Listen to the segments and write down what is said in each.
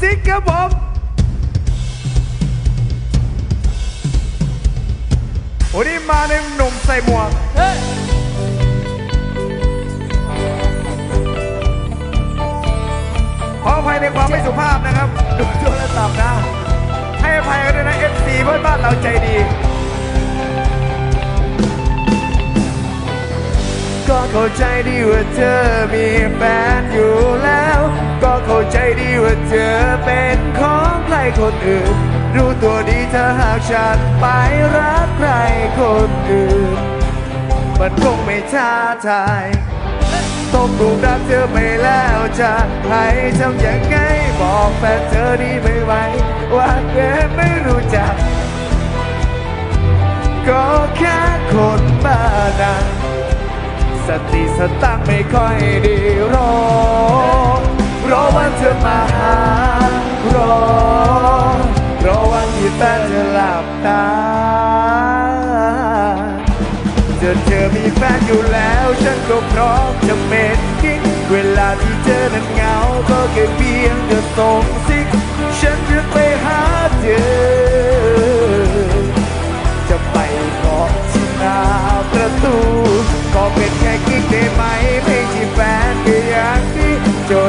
ซิกครับผมวันนี้มาในหนุ่มใส่หมวกเฮ้ยขออภัยในความไม่สุภาพนะครับ ดูโทรศัพท์นะ ให้อภัยกันด้วยนะ FC เพื่อนบ้านเราใจดี ก็เข้าใจดีว่าเธอมีแฟนอยู่แล้ว ก็เข้าใจดีว่าเธอเป็นของใครคนอื่น รู้ตัวดีเธอหากฉันไปรักใครคนอื่น มันคงไม่ท้าทายต้องถูกรักเธอไปแล้วจะให้ทำยังไงบอกแฟนเธอดีไม่ไหวว่าเธอไม่รู้จัก ก็แค่คนบ้านัง สติสตังไม่ค่อยดีรอรอวันเธอมาหารอรอวันที่แฟนเธอหลับตาเธอเธอมีแฟนอยู่แล้ว ฉันก็พร้อมจะเป็นกิ๊กเวลาที่เธอนั้นเหงาก็แค่เพียงเธอส่งซิกฉันจะไปหาเธอ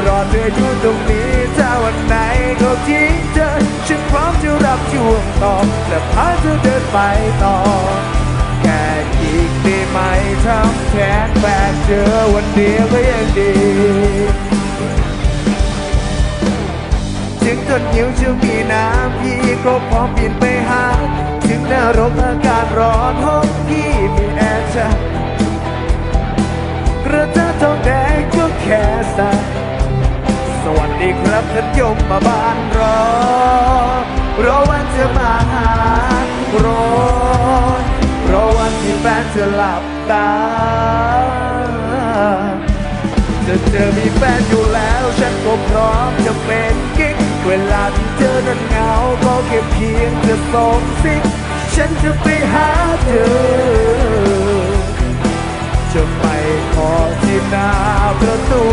รอเธออยู่ตรงนี้ ถ้าวันไหนก็ทิ้งเธอ ฉันพร้อมจะรับช่วงต่อและพาเธอเดินไปต่อ แค่อีกได้ไหมทำแทนแฟนเจอวันเดียวก็ยังดีถึงต้นหิวจะมีน้ำพี่ก็พร้อมบินไปหา ถึงนรกอากาศร้อนห้องพี่มี ดีครับท่านยมมาบ้านรอ รอวันเธอมาหารอรอวันที่แฟนเธอหลับตา จะเธอมีแฟนอยู่แล้วฉันก็พร้อมจะเป็นกิ๊กเวลาที่เธอนั้นเหงาก็แค่เพียงจะส่งซิฉันจะไปหาเธอ จะไปขอที่หน้าประตู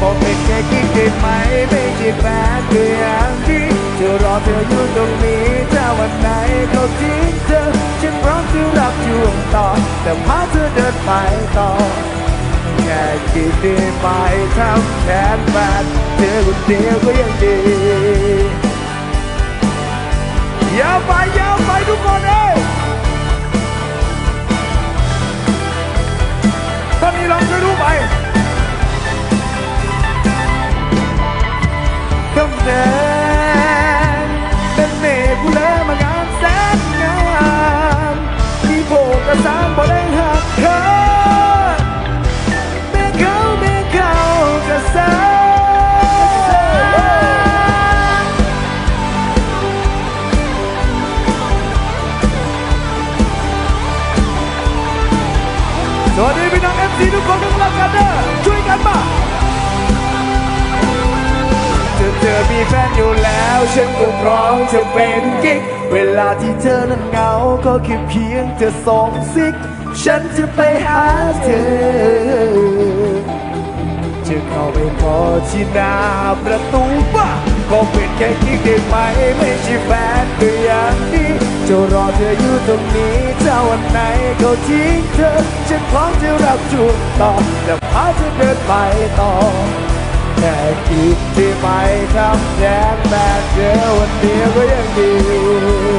บอกเป็นแค่กิ๊กได้ไหมไม่ใช่แฟนก็อย่างที่จะรอเธออยู่ตรงนี้ถ้าวันไหนเขาทิ้งเธอฉันพร้อมจะรับช่วงต่อ แต่พาเธอเดินไปต่อแค่คิดได้ไหมทำแทนแฟนเธอคนเดียวก็ยังดีอย่าไปอย่าไปทุกคนเอ้ย สวัสดีพี่น้องเอฟซีทุกคนทุกคนกันเด้อช่วยกันมาเธอเธอมีแฟนอยู่แล้วฉันก็พร้อมจะเป็นกิ๊กเวลาที่เธอนั้นเหงาก็แค่เพียงเธอส่งซิก ฉันจะไปหาเธอ จะเข้าไปพอที่หน้าประตูบ้าก็เป็นแค่กิ๊กได้ไหมไม่ใช่แฟนก็อย่างนี้ จะรอเธออยู่ตรงนี้ถ้าวันไหนเขาทิ้งเธอฉันพร้อมจะรับช่วงต่อและพาเธอเดินไปต่อแค่คิดที่ไม่ทำแทนแบบเจอวันเดียวก็ยังดีวันเดียวก็ยังดี